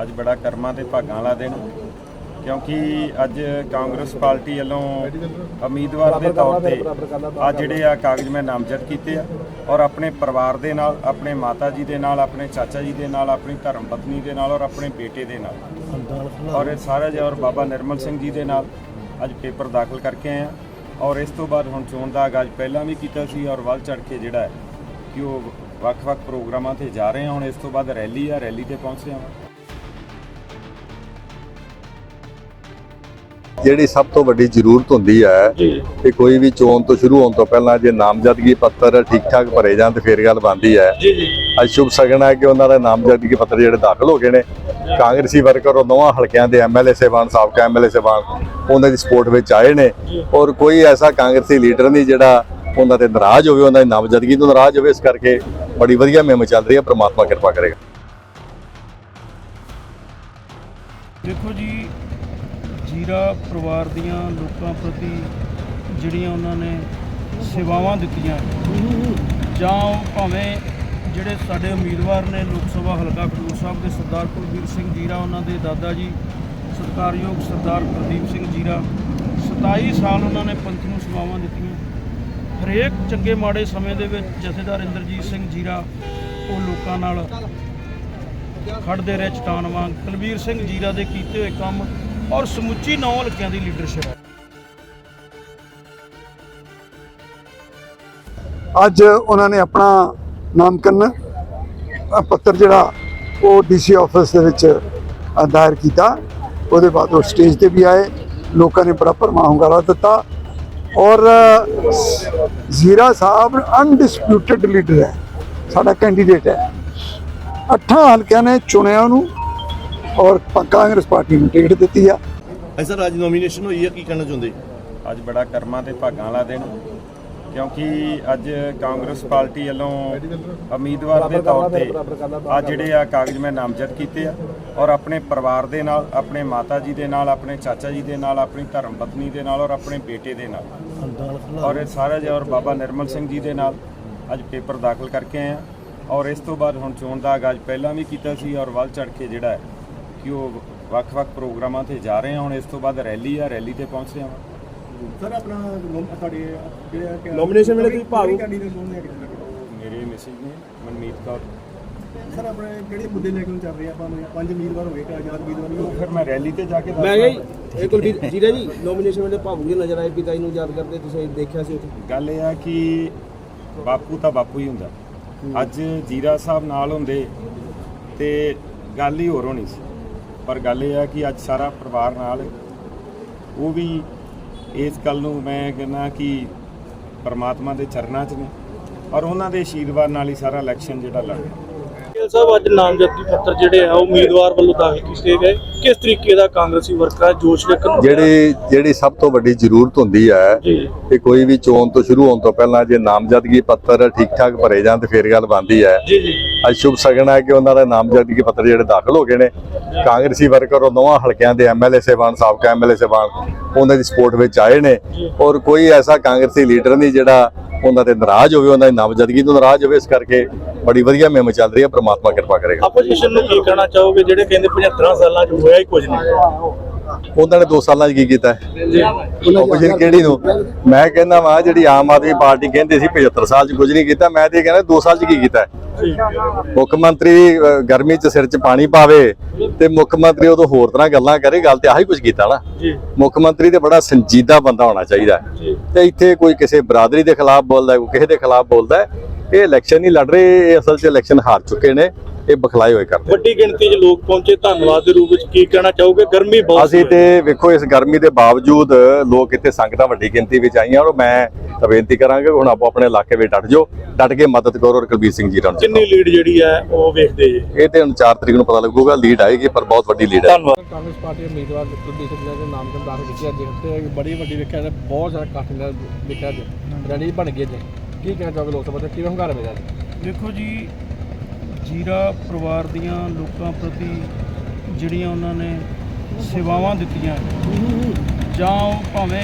ਅੱਜ ਬੜਾ ਕਰਮਾਂ ਤੇ ਭਾਗਾਂ ਵਾਲਾ ਦਿਨ, ਕਿਉਂਕਿ ਅੱਜ ਕਾਂਗਰਸ ਪਾਰਟੀ ਵੱਲੋਂ ਉਮੀਦਵਾਰ ਦੇ ਤੌਰ ਤੇ ਆ ਜਿਹੜੇ ਆ ਕਾਗਜ਼ ਮੈਂ ਨਾਮਜ਼ਦ ਕੀਤੇ ਆ ਔਰ ਆਪਣੇ ਪਰਿਵਾਰ ਦੇ ਨਾਲ, ਆਪਣੇ ਮਾਤਾ ਜੀ ਦੇ ਨਾਲ, ਆਪਣੇ ਚਾਚਾ ਜੀ ਦੇ ਨਾਲ, ਆਪਣੀ ਧਰਮ ਪਤਨੀ ਦੇ ਨਾਲ ਔਰ ਆਪਣੇ ਬੇਟੇ ਦੇ ਨਾਲ। ਔਰ ਇਹ ਸਾਰਾ ਜੀ ਔਰ ਬਾਬਾ ਨਿਰਮਲ ਸਿੰਘ ਜੀ ਦੇ ਨਾਲ ਅੱਜ ਪੇਪਰ ਦਾਖਲ ਕਰਕੇ ਆਏ ਆ ਔਰ ਇਸ ਤੋਂ ਬਾਅਦ ਹੁਣ ਚੋਣ ਦਾ ਆਗਾਜ਼ ਪਹਿਲਾਂ ਵੀ ਕੀਤਾ ਸੀ ਔਰ ਵੱਲ ਚੜ ਕੇ ਜਿਹੜਾ ਹੈ ਕਿ ਉਹ ਵੱਖ-ਵੱਖ ਪ੍ਰੋਗਰਾਮਾਂ ਤੇ ਜਾ ਰਹੇ ਹਾਂ ਹੁਣ ਇਸ ਤੋਂ ਬਾਅਦ ਰੈਲੀ ਆ, ਰੈਲੀ ਤੇ ਪਹੁੰਚ ਰਹੇ ਹਾਂ ਜਿਹੜੀ ਸਭ ਤੋਂ ਵੱਡੀ ਜ਼ਰੂਰਤ ਹੁੰਦੀ ਹੈ ਕਿ ਕੋਈ ਵੀ ਚੋਣ ਤੋਂ ਸ਼ੁਰੂ ਹੋਣ ਤੋਂ ਪਹਿਲਾਂ ਜੇ ਨਾਮਜ਼ਦਗੀ ਪੱਤਰ ਠੀਕ ਠਾਕ ਭਰੇ ਜਾਣ ਤੇ ਫਿਰ ਗੱਲ ਬਣਦੀ ਹੈ। ਜੀ ਜੀ। ਅੱਜ ਸ਼ੁਭ ਸਗਨ ਹੈ ਕਿ ਉਹਨਾਂ ਦਾ ਨਾਮਜ਼ਦਗੀ ਪੱਤਰ ਜਿਹੜੇ ਦਾਖਲ ਹੋ ਗਏ ਨੇ। ਕਾਂਗਰਸੀ ਵਰਕਰ ਉਹ ਦੋਵਾਂ ਹਲਕਿਆਂ ਦੇ ਐਮਐਲਏ ਸਹਿਬਾਨ ਸਾਬਕਾ ਐਮਐਲਏ ਸਹਿਬਾਨ ਉਹਨਾਂ ਦੀ ਸਪੋਰਟ ਵਿੱਚ ਆਏ ਨੇ। ਔਰ ਕੋਈ ਐਸਾ ਕਾਂਗਰਸੀ ਲੀਡਰ ਨਹੀਂ ਜਿਹੜਾ ਉਹਨਾਂ ਤੇ ਨਾਰਾਜ਼ ਹੋਵੇ ਉਹਨਾਂ ਦੀ ਨਾਮਜ਼ਦਗੀ ਤੋਂ ਨਾਰਾਜ਼ ਹੋਵੇ ਇਸ ਕਰਕੇ ਬੜੀ ਵਧੀਆ ਮੁਹਿੰਮ ਚੱਲ ਰਹੀ ਹੈ। ਪ੍ਰਮਾਤਮਾ ਕਿਰਪਾ ਕਰੇਗਾ। ਦੇਖੋ ਜੀ ਜੀਰਾ ਪਰਿਵਾਰ ਦੀਆਂ ਲੋਕਾਂ ਪ੍ਰਤੀ ਜਿਹੜੀਆਂ ਉਹਨਾਂ ਨੇ ਸੇਵਾਵਾਂ ਦਿੱਤੀਆਂ, ਜਾਂ ਭਾਵੇਂ ਜਿਹੜੇ ਸਾਡੇ ਉਮੀਦਵਾਰ ਨੇ ਲੋਕ ਸਭਾ ਹਲਕਾ ਖਡੂਰ ਸਾਹਿਬ ਦੇ ਸਰਦਾਰ ਕੁਲਬੀਰ ਸਿੰਘ ਜੀਰਾ, ਉਹਨਾਂ ਦੇ ਦਾਦਾ ਜੀ, ਸਤਿਕਾਰਯੋਗ ਸਰਦਾਰ ਪ੍ਰਦੀਪ ਸਿੰਘ ਜੀਰਾ 27 ਸਾਲ ਉਹਨਾਂ ਨੇ ਪੰਥ ਨੂੰ ਸੇਵਾਵਾਂ ਦਿੱਤੀਆਂ। ਹਰੇਕ ਚੰਗੇ ਮਾੜੇ ਸਮੇਂ ਦੇ ਵਿੱਚ ਜਥੇਦਾਰ ਇੰਦਰਜੀਤ ਸਿੰਘ ਜੀਰਾ, ਉਹ ਲੋਕਾਂ ਨਾਲ ਖੜਦੇ ਰਹੇ, ਚਟਾਨ ਵਾਂਗ। ਕੁਲਬੀਰ ਸਿੰਘ ਜੀਰਾ ਦੇ ਕੀਤੇ ਹੋਏ ਕੰਮ ਔਰ ਸਮੁੱਚੀ ਨੌ ਹਲਕਿਆਂ ਦੀ ਲੀਡਰਸ਼ਿਪ ਹੈ। ਅੱਜ ਉਹਨਾਂ ਨੇ ਆਪਣਾ ਨਾਮਕਰਨ ਪੱਤਰ ਜਿਹੜਾ ਉਹ ਡੀਸੀ ਆਫਿਸ ਦੇ ਵਿੱਚ ਦਾਇਰ ਕੀਤਾ। ਉਹਦੇ ਬਾਅਦ ਉਹ ਸਟੇਜ ਤੇ ਵੀ ਆਏ। ਲੋਕਾਂ ਨੇ ਬੜਾ ਭਰਮਾ ਹੁੰਗਾਰਾ ਦਿੱਤਾ। ਔਰ ਜ਼ੀਰਾ ਸਾਹਿਬ ਅਨਡਿਸਪਿਊਟਡ ਲੀਡਰ ਹੈ। ਸਾਡਾ ਕੈਂਡੀਡੇਟ ਹੈ। ਅੱਠਾਂ ਹਲਕਿਆਂ ਨੇ ਚੁਣਿਆ ਉਹਨੂੰ। ਔਰ ਕਾਂਗਰਸ ਪਾਰਟੀ ਨੂੰ ਟਿਕਟ ਦਿੱਤੀ ਆ। ਸਰ ਅੱਜ ਨੋਮੀਨੇਸ਼ਨ ਹੋਈ ਹੈ ਕੀ ਕਹਿਣਾ ਚਾਹੁੰਦੇ? ਅੱਜ ਬੜਾ ਕਰਮਾਂ ਤੇ ਭਾਗਾਂ ਵਾਲਾ ਦਿਨ ਕਿਉਂਕਿ ਅੱਜ ਕਾਂਗਰਸ ਪਾਰਟੀ ਵੱਲੋਂ ਉਮੀਦਵਾਰ ਦੇ ਤੌਰ ਤੇ ਆ ਜਿਹੜੇ ਆ ਕਾਗਜ਼ ਮੈਂ ਨਾਮਜ਼ਦ ਕੀਤੇ ਆ ਔਰ ਆਪਣੇ ਪਰਿਵਾਰ ਦੇ ਨਾਲ ਆਪਣੇ ਮਾਤਾ ਜੀ ਦੇ ਨਾਲ ਆਪਣੇ ਚਾਚਾ ਜੀ ਦੇ ਨਾਲ ਆਪਣੀ ਧਰਮ ਪਤਨੀ ਦੇ ਨਾਲ ਔਰ ਆਪਣੇ ਬੇਟੇ ਦੇ ਨਾਲ। ਔਰ ਇਹ ਸਾਰਾ ਜੀ ਔਰ ਬਾਬਾ ਨਿਰਮਲ ਸਿੰਘ ਜੀ ਦੇ ਨਾਲ ਅੱਜ ਪੇਪਰ ਦਾਖਲ ਕਰਕੇ ਆਏ ਆ ਔਰ ਇਸ ਤੋਂ ਬਾਅਦ ਹੁਣ ਚੋਣ ਦਾ ਆਗਾਜ਼ ਪਹਿਲਾਂ ਵੀ ਕੀਤਾ ਸੀ ਔਰ ਵੱਲ ਚੜ ਕੇ ਜਿਹੜਾ ਹੈ ਕਿ ਉਹ ਵੱਖ-ਵੱਖ ਪ੍ਰੋਗਰਾਮਾਂ ਤੇ ਜਾ ਰਹੇ ਹਾਂ ਹੁਣ ਇਸ ਤੋਂ ਬਾਅਦ ਰੈਲੀ ਆ ਰੈਲੀ ਤੇ ਪਹੁੰਚ ਰਹੇ ਹਾਂ ਸਰ ਆਪਣਾ ਨੋਮ- ਤੁਹਾਡੇ ਜਿਹੜੇ Nomination ਵੇਲੇ ਤੁਸੀਂ ਭਾਗ- ਮੇਰੇ ਮੈਸੇਜ ਨੇ ਮਨਮੀਤ ਕੌਰ? ਸਰ ਆਪਣੇ ਕਿਹੜੇ ਮੁੱਦੇ ਲੈ ਕੇ ਚੱਲ ਰਹੇ ਆਪਾਂ ਨੂੰ? ਪੰਜ ਉਮੀਦਵਾਰ ਹੋ ਗਏ ਕਿ ਆਜ਼ਾਦ ਉਮੀਦਵਾਰ ਵੀ ਫਿਰ ਮੈਂ ਰੈਲੀ ਤੇ ਜਾ ਕੇ ਮੈਂ ਦੱਸਦਾ। ਗਈ ਇਹ ਕੁਲਦੀਪ ਜੀਰਾ ਜੀ ਨੋਮੀਨੇਸ਼ਨ ਵੇਲੇ ਭਾਵੁਕ ਜਿਹੇ ਨਜ਼ਰ ਆਏ ਪਿਤਾ ਜੀ ਨੂੰ ਯਾਦ ਕਰਦੇ ਤੁਸੀਂ ਦੇਖਿਆ ਸੀ ਉੱਥੇ? ਗੱਲ ਇਹ ਆ ਕਿ ਬਾਪੂ ਤਾਂ ਬਾਪੂ ਹੀ ਹੁੰਦਾ। ਅੱਜ ਜੀਰਾ ਸਾਹਿਬ ਨਾਲ ਹੁੰਦੇ ਤੇ ਗੱਲ ਹੀ ਹੋਰ ਹੋਣੀ ਸੀ। ਪਰ ਗੱਲ ਇਹ ਆ ਕਿ ਅੱਜ ਸਾਰਾ ਪਰਿਵਾਰ ਨਾਲ ਉਹ ਵੀ ਇਸ ਗੱਲ ਨੂੰ ਮੈਂ ਕਹਿੰਦਾ ਕਿ ਪਰਮਾਤਮਾ ਦੇ ਚਰਨਾਂ 'ਚ ਨੇ ਔਰ ਉਹਨਾਂ ਦੇ ਆਸ਼ੀਰਵਾਦ ਨਾਲ ਹੀ ਸਾਰਾ ਇਲੈਕਸ਼ਨ ਜਿਹੜਾ ਲੜਿਆ ਇਹ ਸਭ ਅੱਜ ਨਾਮਜ਼ਦਗੀ ਪੱਤਰ ਜਿਹੜੇ ਆ, ਉਹ ਉਮੀਦਵਾਰ ਵੱਲੋਂ ਦਾਖਲ ਕੀਤੇ ਗਏ। ਕਿਸ ਤਰੀਕੇ ਦਾ ਕਾਂਗਰਸੀ ਵਰਕਰ ਜੋਸ਼ ਮਿਲਿਆ? ਜਿਹੜੀ ਜਿਹੜੀ ਸਭ ਤੋਂ ਵੱਡੀ ਜ਼ਰੂਰਤ ਹੁੰਦੀ ਹੈ ਕਿ ਕੋਈ ਵੀ ਚੋਣ ਤੋਂ ਸ਼ੁਰੂ ਹੋਣ ਤੋਂ ਪਹਿਲਾਂ ਜੇ ਨਾਮਜ਼ਦਗੀ ਪੱਤਰ ਠੀਕ ਠਾਕ ਭਰੇ ਜਾਣ ਤੇ ਫਿਰ ਗੱਲ ਬਣਦੀ ਹੈ। ਅੱਜ ਸ਼ੁਭ ਸਗਨ ਹੈ ਕਿ ਉਹਨਾਂ ਦਾ ਨਾਮਜ਼ਦਗੀ ਪੱਤਰ ਜਿਹੜੇ ਦਾਖਲ ਹੋ ਗਏ ਨੇ। ਕਾਂਗਰਸੀ ਵਰਕਰ ਉਹ ਦੋਵਾਂ ਹਲਕਿਆਂ ਦੇ ਐਮਐਲਏ ਸਹਿਬਾਨ ਸਾਬਕਾ ਐਮਐਲਏ ਸਹਿਬਾਨ ਉਹਨਾਂ ਦੀ ਸਪੋਰਟ ਵਿੱਚ ਆਏ ਨੇ ਔਰ ਕੋਈ ਐਸਾ ਕਾਂਗਰਸੀ ਲੀਡਰ ਨਹੀਂ ਜਿਹੜਾ ਉਹਨਾਂ ਤੇ ਨਾਰਾਜ਼ ਹੋਵੇ ਉਹਨਾਂ ਦੀ ਨਾਮਜ਼ਦਗੀ ਤੋਂ ਨਾਰਾਜ਼ ਹੋਵੇ ਇਸ ਕਰਕੇ ਬੜੀ ਵਧੀਆ ਮੁਹਿੰਮ ਚੱਲ ਰਹੀ ਹੈ ਪ੍ਰਮਾਤਮਾ ਕਿਰਪਾ ਕਰੇਗਾ। ਆਪੋਜੀਸ਼ਨ ਨੂੰ ਕੀ ਕਹਿਣਾ ਚਾਹੋਗੇ? ਜਿਹੜੇ ਕਹਿੰਦੇ 75 ਸਾਲਾਂ 'ਚ ਹੋਇਆ ਹੀ ਕੁਝ ਨਹੀਂ। ਉਹਨਾਂ ਨੇ 2 ਸਾਲਾਂ 'ਚ ਕੀ ਕੀਤਾ? ਆਪੋਜੀਸ਼ਨ ਕਿਹੜੀ ਨੂੰ? ਮੈਂ ਕਹਿੰਦਾ ਵਾਂ ਜਿਹੜੀ ਆਮ ਆਦਮੀ ਪਾਰਟੀ ਕਹਿੰਦੇ ਸੀ 75 ਸਾਲ 'ਚ ਕੁਝ ਨਹੀਂ ਕੀਤਾ। ਮੈਂ ਤੇ ਕਹਿੰਦਾ 2 ਸਾਲ 'ਚ ਕੀ ਕੀਤਾ? ਮੁੱਖ ਮੰਤਰੀ ਗਰਮੀ 'ਚ ਸਿਰ 'ਚ ਪਾਣੀ ਪਾਵੇ ਤੇ ਮੁੱਖ ਮੰਤਰੀ ਉਦੋਂ ਹੋਰ ਤਰ੍ਹਾਂ ਗੱਲਾਂ ਕਰੇ ਗੱਲ ਤੇ ਆਹੀ ਕੁਝ ਕੀਤਾ ਨਾ। ਮੁੱਖ ਮੰਤਰੀ ਤੇ ਬੜਾ ਸੰਜੀਦਾ ਬੰਦਾ ਹੋਣਾ ਚਾਹੀਦਾ। ਤੇ ਇੱਥੇ ਕੋਈ ਕਿਸੇ ਬਰਾਦਰੀ ਦੇ ਖਿਲਾਫ ਬੋਲਦਾ ਕੋਈ ਕਿਸੇ ਦੇ ਖਿਲਾਫ ਬੋਲਦਾ। ਇਹ ਇਲੈਕਸ਼ਨ ਨਹੀਂ ਲੜ ਰਹੇ ਇਹ ਅਸਲ 'ਚ ਇਲੈਕਸ਼ਨ ਹਾਰ ਚੁੱਕੇ ਨੇ। ਇਹ ਬਖਲਾਏ ਹੋਏ ਕਰਦੇ ਵੱਡੀ ਗਿਣਤੀ 'ਚ ਲੋਕ ਪਹੁੰਚੇ ਧੰਨਵਾਦ ਦੇ ਰੂਪ ਵਿੱਚ ਕੀ ਕਹਿਣਾ ਚਾਹੋਗੇ? ਗਰਮੀ ਬਹੁਤ ਅਸੀਂ। ਤੇ ਵੇਖੋ ਇਸ ਗਰਮੀ ਦੇ ਬਾਵਜੂਦ ਲੋਕ ਇੱਥੇ ਸੰਗਤਾਂ ਵੱਡੀ ਗਿਣਤੀ ਵਿੱਚ ਆਈਆਂ ਔਰ ਮੈਂ ਤਾਂ ਬੇਨਤੀ ਕਰਾਂਗਾ ਕਿ ਹੁਣ ਆਪੋ ਆਪਣੇ ਇਲਾਕੇ ਵਿੱਚ ਡਟ ਜਾਓ ਡਟ ਕੇ ਮਦਦ ਕਰੋ ਔਰ ਕੁਲਬੀਰ ਸਿੰਘ ਜੀ ਨੂੰ ਕਿੰਨੀ ਲੀਡ ਜਿਹੜੀ ਹੈ ਉਹ ਵੇਖਦੇ ਜੀ। ਇਹ ਤੇ ਹੁਣ 4 ਤਰੀਕ ਨੂੰ ਪਤਾ ਲੱਗੂਗਾ ਲੀਡ ਆਏਗੀ ਪਰ ਬਹੁਤ ਵੱਡੀ ਲੀਡ ਹੈ। ਧੰਨਵਾਦ। ਕਾਂਗਰਸ ਪਾਰਟੀ ਦੇ ਉਮੀਦਵਾਰ ਕੁਲਦੀਪ ਸਿੰਘ ਜੀਰਾ ਦੇ ਨਾਮਕਰਨ ਦਾਖਲ ਕੀਤੇ ਅੱਜ ਤੇ ਬੜੀ ਵੱਡੀ ਵੇਖਿਆ ਜਾ ਬਹੁਤ ਜ਼ਿਆਦਾ ਕਾਫੀ ਨਾਲ ਵੇਖਿਆ ਅੱਜ ਰੈਲੀ ਬਣ ਗਈ ਅੱਜ ਕੀ ਕਹਿਣਾ ਚਾਹੋਗੇ ਲੋਕ ਸਭਾ ਤੇ ਕਿਵੇਂ ਹੰਗਾਰਾ ਮਿਲਿਆ ਦੇਖੋ ਜੀ ਜੀਰਾ ਪਰਿਵਾਰ ਦੀਆਂ ਲੋਕਾਂ ਪ੍ਰਤੀ ਜਿਹੜੀਆਂ ਉਹਨਾਂ ਨੇ ਸੇਵਾਵਾਂ ਦਿੱਤੀਆਂ ਜਾਂ ਉਹ ਭਾਵੇਂ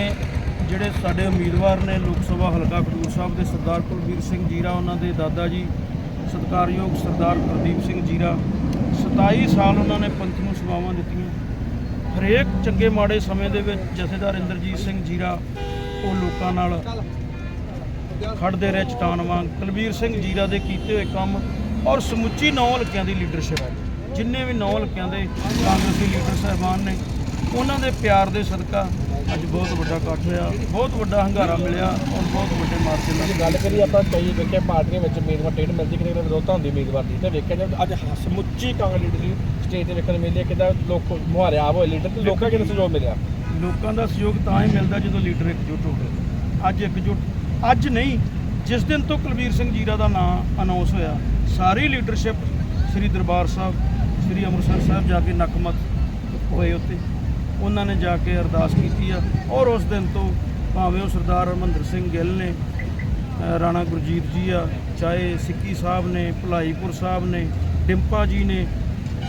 ਜਿਹੜੇ ਸਾਡੇ ਉਮੀਦਵਾਰ ਨੇ ਲੋਕ ਸਭਾ ਹਲਕਾ ਖਡੂਰ ਸਾਹਿਬ ਦੇ ਸਰਦਾਰ ਕੁਲਬੀਰ ਸਿੰਘ ਜੀਰਾ, ਉਹਨਾਂ ਦੇ ਦਾਦਾ ਜੀ ਸਤਿਕਾਰਯੋਗ ਸਰਦਾਰ ਪ੍ਰਦੀਪ ਸਿੰਘ ਜੀਰਾ 27 ਸਾਲ ਉਹਨਾਂ ਨੇ ਪੰਥ ਨੂੰ ਸੇਵਾਵਾਂ ਦਿੱਤੀਆਂ। ਹਰੇਕ ਚੰਗੇ ਮਾੜੇ ਸਮੇਂ ਦੇ ਵਿੱਚ ਜਥੇਦਾਰ ਇੰਦਰਜੀਤ ਸਿੰਘ ਜੀਰਾ ਉਹ ਲੋਕਾਂ ਨਾਲ ਖੜਦੇ ਰਹੇ, ਚਟਾਨ ਵਾਂਗ। ਕੁਲਬੀਰ ਸਿੰਘ ਜੀਰਾ ਦੇ ਕੀਤੇ ਹੋਏ ਕੰਮ ਔਰ ਸਮੁੱਚੀ ਨੌ ਹਲਕਿਆਂ ਦੀ ਲੀਡਰਸ਼ਿਪ ਹੈ। ਜਿੰਨੇ ਵੀ ਨੌ ਹਲਕਿਆਂ ਦੇ ਕਾਂਗਰਸੀ ਲੀਡਰ ਸਾਹਿਬਾਨ ਨੇ ਉਹਨਾਂ ਦੇ ਪਿਆਰ ਦੇ ਸਦਕਾ ਅੱਜ ਬਹੁਤ ਵੱਡਾ ਇਕੱਠ ਹੋਇਆ ਬਹੁਤ ਵੱਡਾ ਹੰਗਾਰਾ ਮਿਲਿਆ ਔਰ ਬਹੁਤ ਵੱਡੇ ਮਾਰਕੇ ਨਾਲ। ਗੱਲ ਕਰੀ ਆਪਾਂ ਕਈ ਵੇਖਿਆ ਪਾਰਟੀਆਂ ਵਿੱਚ ਉਮੀਦਵਾਰ ਟਿਕਟ ਮਿਲਦੀ ਕਿਤੇ ਕਿਤੇ ਵਿਰੋਧਤਾ ਹੁੰਦੀ ਉਮੀਦਵਾਰ ਦੀ। ਤੇ ਵੇਖਿਆ ਜਦ ਅੱਜ ਸਮੁੱਚੀ ਕਾਂਗਰਸ ਲੀਡਰ ਦੀ ਸਟੇਜ ਤੇ ਵੇਖਣ ਮਿਲਿਆ ਕਿਦਾ ਲੋਕ ਮੁਹਾਰਿਆ ਹੋਏ ਲੀਡਰ ਤੇ ਲੋਕਾਂ ਕਿੰਨਾ ਸਹਿਯੋਗ ਮਿਲਿਆ? ਲੋਕਾਂ ਦਾ ਸਹਿਯੋਗ ਤਾਂ ਹੀ ਮਿਲਦਾ ਜਦੋਂ ਲੀਡਰ ਇਕਜੁੱਟ ਹੋਵੇ ਅੱਜ ਇਕਜੁੱਟ ਅੱਜ ਨਹੀਂ ਜਿਸ ਦਿਨ ਤੋਂ ਕੁਲਬੀਰ ਸਿੰਘ ਜੀਰਾ ਦਾ ਨਾਮ ਅਨਾਉਂਸ ਹੋਇਆ ਸਾਰੀ ਲੀਡਰਸ਼ਿਪ ਸ੍ਰੀ ਦਰਬਾਰ ਸਾਹਿਬ, ਸ੍ਰੀ ਅੰਮ੍ਰਿਤਸਰ ਸਾਹਿਬ ਜਾ ਕੇ ਨਕਮਤ ਹੋਏ ਉੱਤੇ। ਉਹਨਾਂ ਨੇ ਜਾ ਕੇ ਅਰਦਾਸ ਕੀਤੀ ਆ ਔਰ ਉਸ ਦਿਨ ਤੋਂ ਭਾਵੇਂ ਉਹ ਸਰਦਾਰ ਹਰਮੰਦਰ ਸਿੰਘ ਗਿੱਲ ਨੇ ਰਾਣਾ ਗੁਰਜੀਤ ਜੀ ਆ, ਚਾਹੇ ਸਿੱਕੀ ਸਾਹਿਬ ਨੇ, ਭਲਾਈਪੁਰ ਸਾਹਿਬ ਨੇ, ਡਿੰਪਾ ਜੀ ਨੇ,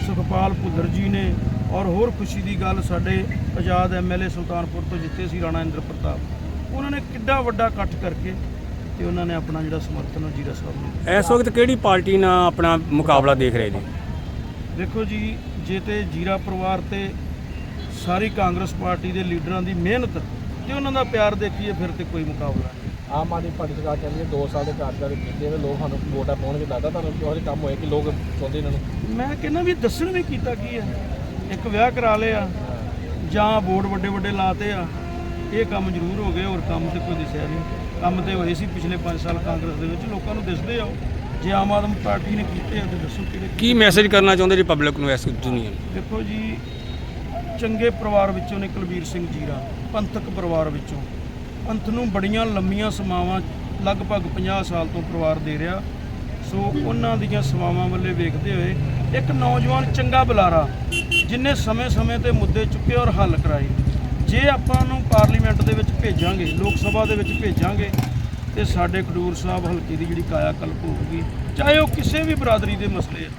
ਸੁਖਪਾਲ ਭੁੱਲਰ ਜੀ ਨੇ ਔਰ ਹੋਰ ਖੁਸ਼ੀ ਦੀ ਗੱਲ ਸਾਡੇ ਆਜ਼ਾਦ ਐਮਐਲਏ ਸੁਲਤਾਨਪੁਰ ਤੋਂ ਜਿੱਤੇ ਸੀ ਰਾਣਾ ਇੰਦਰ ਪ੍ਰਤਾਪ ਉਹਨਾਂ ਨੇ ਕਿੱਡਾ ਵੱਡਾ ਇਕੱਠ ਕਰਕੇ ਤੇ ਉਹਨਾਂ ਨੇ ਆਪਣਾ ਜਿਹੜਾ ਸਮਰਥਨ ਉਹ ਜੀਰਾ ਸਾਹਿਬ ਨੂੰ ਇਸ ਵਕਤ ਕਿਹੜੀ ਪਾਰਟੀ ਨਾਲ ਆਪਣਾ ਮੁਕਾਬਲਾ ਦੇਖ ਰਹੇ ਜੀ? ਦੇਖੋ ਜੀ ਜੇ ਤੇ ਜੀਰਾ ਪਰਿਵਾਰ ਤੇ ਸਾਰੀ ਕਾਂਗਰਸ ਪਾਰਟੀ ਦੇ ਲੀਡਰਾਂ ਦੀ ਮਿਹਨਤ ਤੇ ਉਹਨਾਂ ਦਾ ਪਿਆਰ ਦੇਖੀਏ ਫਿਰ ਤੇ ਕੋਈ ਮੁਕਾਬਲਾ ਨਹੀਂ। ਆਮ ਆਦਮੀ ਪਾਰਟੀ ਸਰਕਾਰ ਕਹਿੰਦੀ ਹੈ 2 ਸਾਲ ਦੇ ਕਾਰਜਕਾਲ ਕੀਤੇ ਨੇ ਲੋਕ ਸਾਨੂੰ ਵੋਟਾਂ ਪਾਉਣਗੇ ਲੱਗਦਾ ਤੁਹਾਨੂੰ ਕਿਹੋ ਜਿਹੇ ਕੰਮ ਹੋਏ ਕਿ ਲੋਕ ਚਾਹੁੰਦੇ ਇਹਨਾਂ ਨੂੰ? ਮੈਂ ਕਹਿੰਦਾ ਵੀ ਦੱਸਣ ਵੀ ਕੀਤਾ ਕੀ ਹੈ। ਇੱਕ ਵਿਆਹ ਕਰਾ ਲਿਆ ਜਾਂ ਬੋਰਡ ਵੱਡੇ ਵੱਡੇ ਲਾਤੇ ਆ ਇਹ ਕੰਮ ਜ਼ਰੂਰ ਹੋ ਗਏ ਹੋਰ ਕੰਮ ਤੇ ਕੋਈ ਦਿਸਿਆ ਨਹੀਂ। ਕੰਮ ਤੇ ਹੋਏ ਸੀ ਪਿਛਲੇ 5 ਸਾਲ ਕਾਂਗਰਸ ਦੇ ਵਿੱਚ ਲੋਕਾਂ ਨੂੰ ਦਿਸਦੇ ਆ। ਜੇ ਆਮ ਆਦਮੀ ਪਾਰਟੀ ਨੇ ਕੀਤੇ ਆ ਤੇ ਦੱਸੋ ਕਿਹੜੇ ਕੀ ਮੈਸੇਜ ਕਰਨਾ ਚਾਹੁੰਦੇ ਜੀ ਪਬਲਿਕ ਨੂੰ ਇਸ ਦੁਨੀਆ ਨੂੰ? ਦੇਖੋ ਜੀ ਚੰਗੇ ਪਰਿਵਾਰ ਵਿੱਚੋਂ ਨੇ ਕੁਲਬੀਰ ਸਿੰਘ ਜੀਰਾ ਪੰਥਕ ਪਰਿਵਾਰ ਵਿੱਚੋਂ। ਪੰਥ ਨੂੰ ਬੜੀਆਂ ਲੰਮੀਆਂ ਸਮਾਵਾਂ ਲਗਭਗ 50 ਸਾਲ ਤੋਂ ਪਰਿਵਾਰ ਦੇ ਰਿਹਾ। ਸੋ ਉਹਨਾਂ ਦੀਆਂ ਸਮਾਵਾਂ ਵੱਲੇ ਵੇਖਦੇ ਹੋਏ ਇੱਕ ਨੌਜਵਾਨ ਚੰਗਾ ਬੁਲਾਰਾ ਜਿਨੇ ਸਮੇਂ-ਸਮੇਂ ਤੇ ਮੁੱਦੇ ਚੁੱਕੇ ਔਰ ਹੱਲ ਕਰਾਏ। ਜੇ ਆਪਾਂ ਨੂੰ ਪਾਰਲੀਮੈਂਟ ਦੇ ਵਿੱਚ ਭੇਜਾਂਗੇ ਲੋਕ ਸਭਾ ਦੇ ਵਿੱਚ ਭੇਜਾਂਗੇ ਤੇ ਸਾਡੇ ਖਡੂਰ ਸਾਹਿਬ ਹਲਕੇ ਦੀ ਜਿਹੜੀ ਕਾਇਆ ਕਲਪ ਹੋਊਗੀ ਚਾਹੇ ਉਹ ਕਿਸੇ ਵੀ ਬਰਾਦਰੀ ਦੇ ਮਸਲੇ ਆ,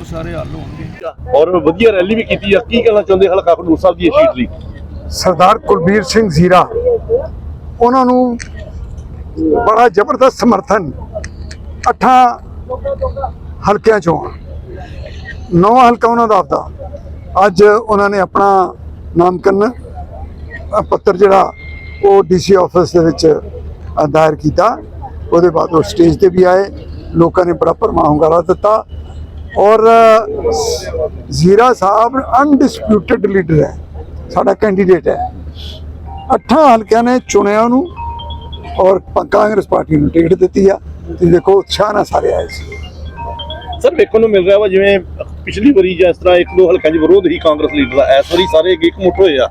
ਉਹ ਸਾਰੇ ਹੱਲ ਹੋਣਗੇ। ਔਰ ਵਧੀਆ ਰੈਲੀ ਵੀ ਕੀਤੀ ਆ। ਕੀ ਕਹਿਣਾ ਚਾਹੁੰਦੇ ਹਲਕਾ ਖਡੂਰ ਸਾਹਿਬ ਦੀ ਇਹ ਸੀਟ ਲਈ? ਸਰਦਾਰ ਕੁਲਬੀਰ ਸਿੰਘ ਜ਼ੀਰਾ ਉਹਨਾਂ ਨੂੰ ਬੜਾ ਜ਼ਬਰਦਸਤ ਸਮਰਥਨ ਅੱਠਾਂ ਹਲਕਿਆਂ ਚੋਂ ਨੌ ਹਲਕਾ ਉਹਨਾਂ ਦਾ ਆਪਦਾ। ਅੱਜ ਉਹਨਾਂ ਨੇ ਆਪਣਾ ਨਾਮਕਰਨ ਪੱਤਰ ਜਿਹੜਾ ਉਹ ਡੀਸੀ ਆਫਿਸ ਦੇ ਵਿੱਚ ਦਾਇਰ ਕੀਤਾ। ਉਹਦੇ ਬਾਅਦ ਉਹ ਸਟੇਜ ਤੇ ਵੀ ਆਏ। ਲੋਕਾਂ ਨੇ ਬੜਾ ਭਰਮਾ ਹੁੰਗਾਰਾ ਦਿੱਤਾ। ਔਰ ਜ਼ੀਰਾ ਸਾਹਿਬ ਅਨਡਿਸਪਿਊਟਡ ਲੀਡਰ ਹੈ। ਸਾਡਾ ਕੈਂਡੀਡੇਟ ਹੈ। ਅੱਠਾਂ ਹਲਕਿਆਂ ਨੇ ਚੁਣਿਆ ਉਹਨੂੰ ਔਰ ਕਾਂਗਰਸ ਪਾਰਟੀ ਨੂੰ ਟਿਕਟ ਦਿੱਤੀ ਆ। ਤੇ ਦੇਖੋ, ਉਤਸ਼ਾਹ ਨਾਲ ਸਾਰੇ ਆਏ ਸੀ। ਸਰ, ਵੇਖਣ ਨੂੰ ਮਿਲ ਰਿਹਾ ਵਾ ਜਿਵੇਂ ਪਿਛਲੀ ਵਾਰੀ ਜਿਸ ਤਰ੍ਹਾਂ ਇੱਕ ਦੋ ਹਲਕਿਆਂ 'ਚ ਵਿਰੋਧ ਹੀ ਕਾਂਗਰਸ ਲੀਡਰ ਦਾ। ਇਸ ਵਾਰੀ ਸਾਰੇ ਇਕਮੁੱਠ ਹੋਏ ਆ।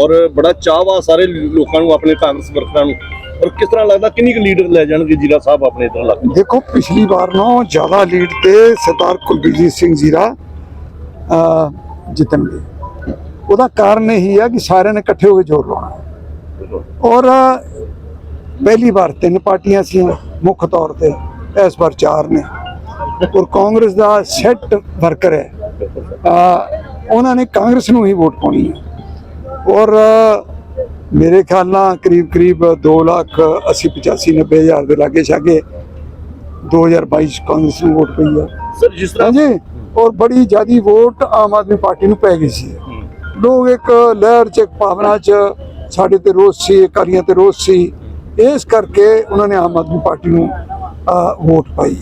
ਔਰ ਬੜਾ ਚਾਅ ਵਾ ਸਾਰੇ ਲੋਕਾਂ ਨੂੰ, ਆਪਣੇ ਕਾਂਗਰਸ ਵਰਕਰਾਂ ਨੂੰ। ਔਰ ਕਿਸ ਤਰ੍ਹਾਂ ਲੱਗਦਾ, ਕਿੰਨੀ ਕੁ ਲੀਡਰ ਲੈ ਜਾਣਗੇ ਜੀਰਾ ਸਾਹਿਬ ਆਪਣੇ ਇਧਰ ਇਲਾਕੇ ਦੇਖੋ, ਪਿਛਲੀ ਵਾਰ ਨਾਲੋਂ ਜ਼ਿਆਦਾ ਲੀਡ ਤੇ ਸਰਦਾਰ ਕੁਲਬੀਰ ਸਿੰਘ ਜ਼ੀਰਾ ਜਿੱਤਣਗੇ। ਉਹਦਾ ਕਾਰਨ ਇਹੀ ਆ ਕਿ ਸਾਰਿਆਂ ਨੇ ਇਕੱਠੇ ਹੋ ਕੇ ਜ਼ੋਰ ਲਾਉਣਾ ਔਰ ਪਹਿਲੀ ਵਾਰ ਤਿੰਨ ਪਾਰਟੀਆਂ ਸੀ, ਮੁੱਖ ਤੌਰ ਤੇ ਇਸ ਵਾਰ ਚਾਰ ਨੇ। ਔਰ ਕਾਂਗਰਸ ਦਾ ਸੈੱਟ ਵਰਕਰ ਹੈ। ਉਹਨਾਂ ਨੇ ਕਾਂਗਰਸ ਨੂੰ ਹੀ ਵੋਟ ਪਾਉਣੀ ਹੈ। ਔਰ ਮੇਰੇ ਖਿਆਲ ਨਾਲ ਕਰੀਬ ਕਰੀਬ 2 ਲੱਖ 80 85 90 ਹਜ਼ਾਰ ਦੇ ਲਾਗੇ ਛਾਗੇ 2022 ਚ ਕਾਂਗਰਸ ਨੂੰ ਵੋਟ ਪਈ ਹੈ ਸਰ ਜਿਸ ਤਰ੍ਹਾਂ ਹਾਂਜੀ? ਔਰ ਬੜੀ ਜ਼ਿਆਦੀ ਵੋਟ ਆਮ ਆਦਮੀ ਪਾਰਟੀ ਨੂੰ ਪੈ ਗਈ ਸੀ। ਲੋਕ ਇੱਕ ਲਹਿਰ ਚ ਇੱਕ ਭਾਵਨਾ ਚ ਸਾਡੇ ਤੇ ਰੋਸ ਸੀ ਅਕਾਲੀਆਂ ਤੇ ਰੋਸ ਸੀ। ਇਸ ਕਰਕੇ ਉਹਨਾਂ ਨੇ ਆਮ ਆਦਮੀ ਪਾਰਟੀ ਨੂੰ ਵੋਟ ਪਾਈ।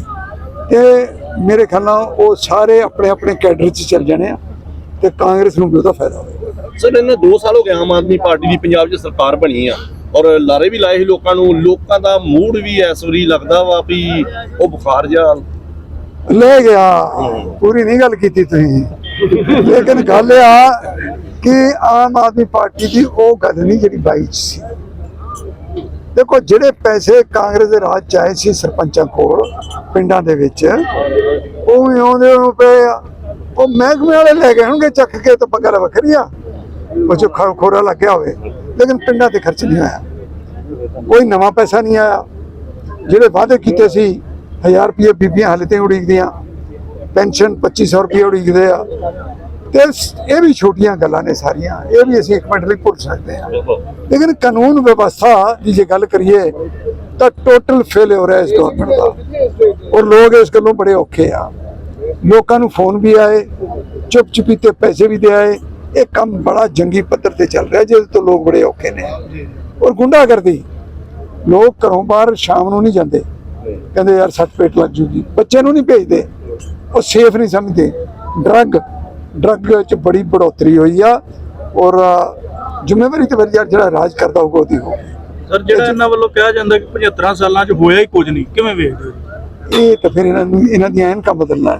ਤੇ ਮੇਰੇ ਖਿਆਲ ਨਾਲ ਉਹ ਸਾਰੇ ਆਪਣੇ ਆਪਣੇ ਕੈਡਰ ਚ ਚੱਲ ਜਾਣੇ ਆ ਤੇ ਕਾਂਗਰਸ ਨੂੰ ਵੀ ਉਹਦਾ ਫਾਇਦਾ ਹੋਵੇਗਾ ਸਰ, ਇਹਨਾਂ 2 ਸਾਲ ਹੋ ਗਏ ਆਮ ਆਦਮੀ ਪਾਰਟੀ ਦੀ ਪੰਜਾਬ 'ਚ ਸਰਕਾਰ ਬਣੀ ਆ ਔਰ ਲਾਰੇ ਵੀ ਲਾਏ ਸੀ ਲੋਕਾਂ ਨੂੰ, ਲੋਕਾਂ ਦਾ ਮੂਡ ਵੀ ਇਸ ਵਾਰੀ ਲੱਗਦਾ ਵਾ ਵੀ ਉਹ ਬੁਖਾਰ ਜਿਹਾ ਲੈ ਗਿਆ, ਪੂਰੀ ਨਹੀਂ ਗੱਲ ਕੀਤੀ ਤੁਸੀਂ। ਲੇਕਿਨ ਗੱਲ ਆ ਕਿ ਆਮ ਆਦਮੀ ਪਾਰਟੀ ਦੀ ਉਹ ਗੱਲ ਨਹੀਂ ਜਿਹੜੀ ਬਾਈ ਚ ਸੀ। ਦੇਖੋ, ਜਿਹੜੇ ਪੈਸੇ ਕਾਂਗਰਸ ਦੇ ਰਾਜ ਚ ਆਏ ਸੀ ਸਰਪੰਚਾਂ ਕੋਲ, ਪਿੰਡਾਂ ਦੇ ਵਿੱਚ ਉਹ ਵੀ ਆਉਂਦੇ ਉਹਨੂੰ ਪਏ ਆ ਉਹ ਮਹਿਕਮੇ ਵਾਲੇ ਲੈ ਗਏ ਹੋਣਗੇ ਚੱਕ ਕੇ ਤਾਂ ਗੱਲ ਵੱਖਰੀ ਆ ਉਹ ਜੋ ਖੋ- ਖੋਰਾ ਲੱਗਿਆ ਹੋਵੇ। ਲੇਕਿਨ ਪਿੰਡਾਂ ਤੇ ਖਰਚ ਨਹੀਂ ਆਇਆ। ਕੋਈ ਨਵਾਂ ਪੈਸਾ ਨਹੀਂ ਆਇਆ। ਜਿਹੜੇ ਵਾਅਦੇ ਕੀਤੇ ਸੀ 1000 ਰੁਪਏ ਬੀਬੀਆਂ ਹਾਲੇ ਤੇ ਉਡੀਕਦੀਆਂ, ਪੈਨਸ਼ਨ 2500 ਰੁਪਏ ਉਡੀਕਦੇ ਆ। ਤੇ ਇਹ ਵੀ ਛੋਟੀਆਂ ਗੱਲਾਂ ਨੇ ਸਾਰੀਆਂ। ਇਹ ਵੀ ਅਸੀਂ ਇੱਕ ਮਿੰਟ ਲਈ ਭੁੱਲ ਸਕਦੇ ਹਾਂ। ਲੇਕਿਨ ਕਾਨੂੰਨ ਵਿਵਸਥਾ ਦੀ ਜੇ ਗੱਲ ਕਰੀਏ, ਤਾਂ ਟੋਟਲ ਫੇਲ ਹੋ ਰਿਹਾ ਇਸ ਗਵਰਨਮੈਂਟ ਦਾ। ਔਰ ਲੋਕ ਇਸ ਗੱਲੋਂ ਬੜੇ ਔਖੇ ਆ। ਲੋਕਾਂ ਨੂੰ ਫੋਨ ਵੀ ਆਏ ਚੁੱਪ ਚੁਪੀਤੇ ਪੈਸੇ ਵੀ ਦੇ ਆਏ। ਇਹ ਕੰਮ ਬੜਾ ਜੰਗੀ ਪੱਧਰ ਤੇ ਚੱਲ ਰਿਹਾ ਜਿਹਦੇ ਤੋਂ ਲੋਕ ਬੜੇ ਔਖੇ ਨੇ। ਔਰ ਗੁੰਡਾਗਰਦੀ ਲੋਕ ਘਰੋਂ ਬਾਹਰ ਸ਼ਾਮ ਨੂੰ ਨਹੀਂ ਜਾਂਦੇ। ਕਹਿੰਦੇ ਯਾਰ ਸੱਟ ਪੇਟ ਲੱਗ ਜੂਗੀ। ਬੱਚੇ ਨੂੰ ਨਹੀਂ ਭੇਜਦੇ। ਉਹ ਸੇਫ ਨਹੀਂ ਸਮਝਦੇ। ਡਰੱਗ ਡਰੱਗ ਚ ਬੜੀ ਬੜੋਤਰੀ ਹੋਈ ਆ। ਔਰ ਜ਼ਿੰਮੇਵਾਰੀ ਤੇ ਯਾਰ ਜਿਹੜਾ ਰਾਜ ਕਰਦਾ ਹੋਊਗਾ ਉਹਦੀ ਹੋਊਗੀ। ਸਰ ਜਿਹੜਾ ਇਹਨਾਂ ਵੱਲੋਂ ਕਿਹਾ ਜਾਂਦਾ ਕਿ 75 ਸਾਲਾਂ 'ਚ ਹੋਇਆ ਹੀ ਕੁਝ ਨਹੀਂ ਕਿਵੇਂ ਵੇਖਦੇ ਹੋ? ਇਹ ਤਾਂ ਫਿਰ ਇਹਨਾਂ ਨੂੰ ਇਹਨਾਂ ਦੀਆਂ ਐਨਕਾਂ ਬਦਲਣਾ।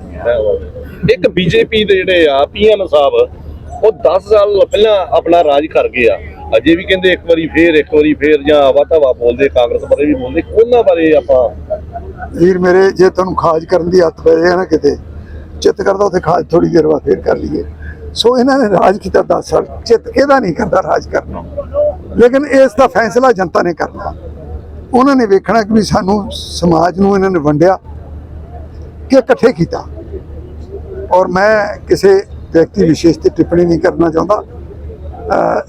ਇੱਕ ਬੀਜੇਪੀ ਦੇ ਜਿਹੜੇ ਆ ਪੀਐਮ ਸਾਹਿਬ ਉਹ 10 ਸਾਲ ਪਹਿਲਾਂ ਆਪਣਾ ਰਾਜ ਕਰ ਗਏ ਆ ਅਜੇ ਵੀ ਕਹਿੰਦੇ ਇੱਕ ਵਾਰੀ ਫੇਰ, ਇੱਕ ਵਾਰੀ ਫੇਰ, ਜਾਂ ਵਾਤਾਵਾ ਬੋਲਦੇ, ਕਾਂਗਰਸ ਬਾਰੇ ਵੀ ਬੋਲਦੇ, ਉਹਨਾਂ ਬਾਰੇ ਆਪਾਂ ਵੀਰ ਮੇਰੇ, ਜੇ ਤੁਹਾਨੂੰ ਖਾਜ ਕਰਨ ਦੀ ਹੱਥ ਪੈ ਜਾਏ ਨਾ ਕਿਤੇ, ਚਿੱਤ ਕਰਦਾ ਉੱਥੇ ਖਾਜ ਥੋੜੀ ਦੇਰ ਬਾਅਦ ਫੇਰ ਕਰ ਲਈਏ। ਸੋ ਇਹਨਾਂ ਨੇ ਰਾਜ ਕੀਤਾ 10 ਸਾਲ, ਚਿੱਤ ਇਹਦਾ ਨਹੀਂ ਕਰਦਾ ਰਾਜ ਕਰਨ। ਲੇਕਿਨ ਇਸ ਦਾ ਫੈਸਲਾ ਜਨਤਾ ਨੇ ਕਰਨਾ। ਉਹਨਾਂ ਨੇ ਵੇਖਣਾ ਕਿ ਵੀ ਸਾਨੂੰ ਸਮਾਜ ਨੂੰ ਇਹਨਾਂ ਨੇ ਵੰਡਿਆ, ਕਿ ਇਕੱਠੇ ਕੀਤਾ। ਔਰ ਮੈਂ ਕਿਸੇ ਵਿਅਕਤੀ ਵਿਸ਼ੇਸ਼ ਤੇ ਟਿੱਪਣੀ ਨਹੀਂ ਕਰਨਾ ਚਾਹੁੰਦਾ।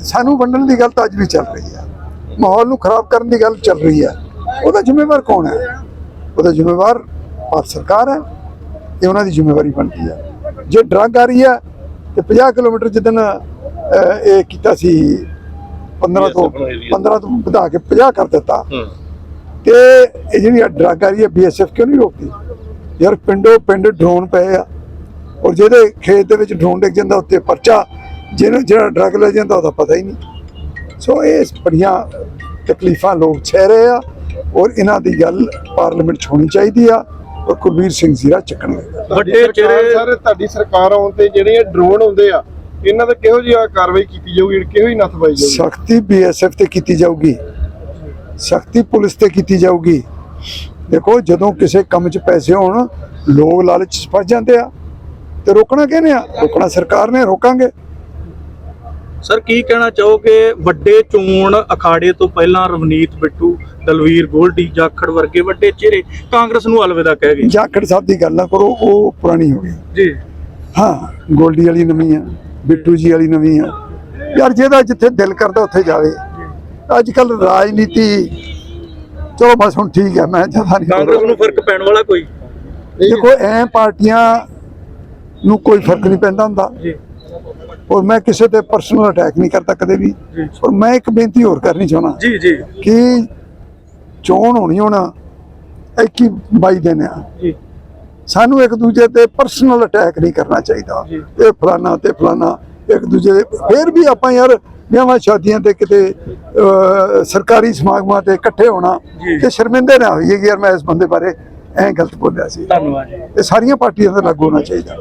ਸਾਨੂੰ ਵੰਡਣ ਦੀ ਗੱਲ ਤਾਂ ਅੱਜ ਵੀ ਚੱਲ ਰਹੀ ਹੈ। ਮਾਹੌਲ ਨੂੰ ਖਰਾਬ ਕਰਨ ਦੀ ਗੱਲ ਚੱਲ ਰਹੀ ਹੈ। ਉਹਦਾ ਜ਼ਿੰਮੇਵਾਰ ਕੌਣ ਹੈ? ਉਹਦਾ ਜ਼ਿੰਮੇਵਾਰ ਭਾਰਤ ਸਰਕਾਰ ਹੈ। ਇਹ ਉਹਨਾਂ ਦੀ ਜ਼ਿੰਮੇਵਾਰੀ ਬਣਦੀ ਹੈ। ਜੇ ਡਰੱਗ ਆ ਰਹੀ ਹੈ ਤੇ 50 ਕਿਲੋਮੀਟਰ ਜਿੱਦਨ ਇਹ ਕੀਤਾ ਸੀ 15 ਤੋਂ 15 ਤੋਂ ਵਧਾ ਕੇ 50 ਕਰ ਦਿੱਤਾ। ਤੇ ਇਹ ਜਿਹੜੀ ਡਰੱਗ ਆ ਰਹੀ ਹੈ ਬੀਐਸਐਫ ਕਿਉਂ ਨਹੀਂ ਰੋਕਦੀ? ਯਾਰ ਪਿੰਡੋ ਪਿੰਡ ਡਰੋਨ ਪਏ ਆ। ਔਰ ਜਿਹਦੇ ਖੇਤ ਦੇ ਵਿੱਚ ਡਰੋਨ ਡਿੱਗ ਜਾਂਦਾ ਉੱਤੇ ਪਰਚਾ ਜਿਹਨੂੰ ਜਿਹੜਾ ਡਰੱਗ ਲੈ ਜਾਂਦਾ ਉਹਦਾ ਪਤਾ ਹੀ ਨਹੀਂ। ਸੋ ਇਹ ਬੜੀਆਂ ਤਕਲੀਫਾਂ ਲੋਕ ਛੇ ਰਹੇ ਆ ਔਰ ਇਹਨਾਂ ਦੀ ਗੱਲ ਪਾਰਲੀਮੈਂਟ 'ਚ ਹੋਣੀ ਚਾਹੀਦੀ ਆ ਔਰ ਕੁਲਬੀਰ ਸਿੰਘ ਜ਼ੀਰਾ ਚੱਕਣਗੇ ਵੱਡੇ ਚਿਹਰੇ ਸਰ ਤੁਹਾਡੀ ਸਰਕਾਰ ਆਉਣ ਤੇ ਜਿਹੜੇ ਇਹ ਡਰੋਨ ਆਉਂਦੇ ਆ ਇਹਨਾਂ ਤੇ ਕਿਹੋ ਜਿਹੀ ਕਾਰਵਾਈ ਕੀਤੀ ਜਾਊਗੀ ਕਿਹੋ ਜਿਹੀ ਨੱਥ ਪਾਈ ਜਾਊਗੀ? ਸਖਤੀ ਬੀਐਸਐਫ ਤੇ ਕੀਤੀ ਜਾਊਗੀ। ਸਖਤੀ ਪੁਲਿਸ ਤੇ ਕੀਤੀ ਜਾਊਗੀ। ਦੇਖੋ ਜਦੋਂ ਕਿਸੇ ਕੰਮ 'ਚ ਪੈਸੇ ਹੋਣ ਲੋਕ ਲਾਲਚ 'ਚ ਫਸ ਜਾਂਦੇ ਆ। ਤੇ ਰੋਕਣਾ ਕਿਹਨੇ ਆ? ਰੋਕਣਾ ਸਰਕਾਰ ਨੇ ਰੋਕਾਂਗੇ। ਸਰ ਕੀ ਕਹਿਣਾ ਚਾਹੋਗੇ? ਵੱਡੇ ਚੋਣ ਅਖਾੜੇ ਤੋਂ ਪਹਿਲਾਂ ਰਵਨੀਤ ਬਿੱਟੂ ਦਲਵੀਰ ਗੋਲਡੀ ਜਾਖੜ ਵਰਗੇ ਵੱਡੇ ਚਿਹਰੇ ਕਾਂਗਰਸ ਨੂੰ ਅਲਵਿਦਾ ਕਹਿ ਗਏ। ਜਾਖੜ ਸਾਹਿਬ ਦੀ ਗੱਲ ਨਾ ਕਰੋ ਉਹ ਪੁਰਾਣੀ ਹੋ ਗਈ। ਜੀ। ਹਾਂ ਗੋਲਡੀ ਵਾਲੀ ਨਵੀਂ ਆ ਬਿੱਟੂ ਜੀ ਵਾਲੀ ਨਵੀਂ ਆ। ਯਾਰ ਜਿਹਦਾ ਜਿੱਥੇ ਦਿਲ ਕਰਦਾ ਉੱਥੇ ਜਾਵੇ। ਅੱਜ ਕੱਲ ਰਾਜਨੀਤੀ ਚਲੋ ਬਸ ਹੁਣ ਠੀਕ ਹੈ ਮੈਂ ਜ਼ਿਆਦਾ ਨਹੀਂ ਕਾਂਗਰਸ ਨੂੰ ਫ਼ਰਕ ਪੈਣ ਵਾਲਾ ਕੋਈ? ਦੇਖੋ ਐ ਪਾਰਟੀਆਂ ਨੂੰ ਕੋਈ ਫ਼ਰਕ ਨਹੀਂ ਪੈਂਦਾ ਹੁੰਦਾ। ਜੀ। ਔਰ ਮੈਂ ਕਿਸੇ ਤੇ ਪਰਸਨਲ ਅਟੈਕ ਨਹੀਂ ਕਰਦਾ ਕਦੇ ਵੀ। ਔਰ ਮੈਂ ਇੱਕ ਬੇਨਤੀ ਹੋਰ ਕਰਨੀ ਚਾਹਣਾ ਜੀ ਜੀ। ਕਿ ਚੋਣ ਹੋਣੀ ਹੋਣਾ 21 22 ਦਿਨ ਆ। ਜੀ। ਸਾਨੂੰ ਇੱਕ ਦੂਜੇ ਤੇ ਪਰਸਨਲ ਅਟੈਕ ਨਹੀਂ ਕਰਨਾ ਚਾਹੀਦਾ। ਇਹ ਫਲਾਨਾ ਤੇ ਫਲਾਨਾ ਇੱਕ ਦੂਜੇ ਦੇ ਫਿਰ ਵੀ ਆਪਾਂ ਯਾਰ ਵਿਆਹਾਂ ਸ਼ਾਦੀਆਂ ਤੇ ਕਿਤੇ ਸਰਕਾਰੀ ਸਮਾਗਮਾਂ ਤੇ ਇਕੱਠੇ ਹੋਣਾ। ਤੇ ਸ਼ਰਮਿੰਦੇ ਨਾ ਹੋਈਏ ਕਿ ਯਾਰ ਮੈਂ ਇਸ ਬੰਦੇ ਬਾਰੇ ਐਂ ਗਲਤ ਬੋਲਿਆ ਸੀ। ਧੰਨਵਾਦ ਇਹ ਸਾਰੀਆਂ ਪਾਰਟੀਆਂ ਤੇ ਲਾਗੂ ਹੋਣਾ ਚਾਹੀਦਾ।